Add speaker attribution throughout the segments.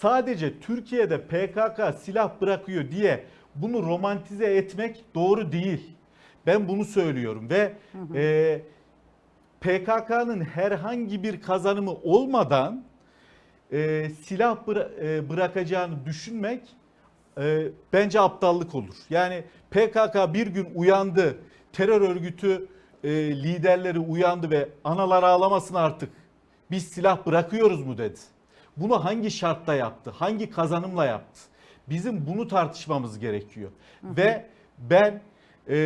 Speaker 1: sadece Türkiye'de PKK silah bırakıyor diye bunu romantize etmek doğru değil. Ben bunu söylüyorum ve e, PKK'nın herhangi bir kazanımı olmadan e, silah bıra- e, bırakacağını düşünmek e, bence aptallık olur. Yani PKK bir gün uyandı, terör örgütü e, liderleri uyandı ve analar ağlamasın artık. Biz silah bırakıyoruz mu dedi. Bunu hangi şartta yaptı? Hangi kazanımla yaptı? Bizim bunu tartışmamız gerekiyor. Ve ben e,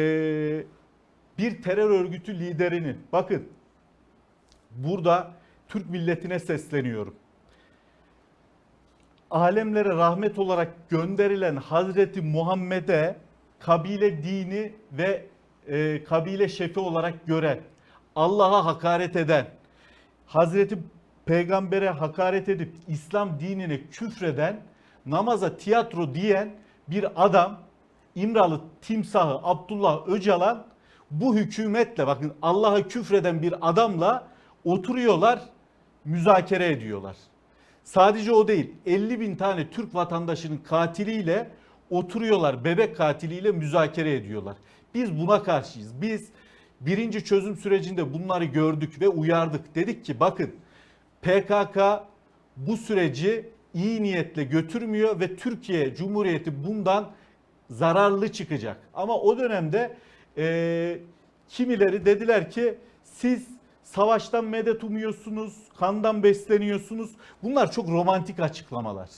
Speaker 1: bir terör örgütü liderinin bakın burada Türk milletine sesleniyorum alemlere rahmet olarak gönderilen Hazreti Muhammed'e kabile dini ve e, kabile şefi olarak gören, Allah'a hakaret eden, Hazreti Peygamber'e hakaret edip İslam dinine küfreden, namaza tiyatro diyen bir adam, İmralı timsahı Abdullah Öcalan bu hükümetle bakın Allah'a küfreden bir adamla oturuyorlar, müzakere ediyorlar. Sadece o değil 50 bin tane Türk vatandaşının katiliyle oturuyorlar bebek katiliyle müzakere ediyorlar. Biz buna karşıyız. Biz birinci çözüm sürecinde bunları gördük ve uyardık. Dedik ki bakın PKK bu süreci iyi niyetle götürmüyor ve Türkiye Cumhuriyeti bundan zararlı çıkacak. Ama o dönemde e, kimileri dediler ki siz savaştan medet umuyorsunuz, kandan besleniyorsunuz. Bunlar çok romantik açıklamalar.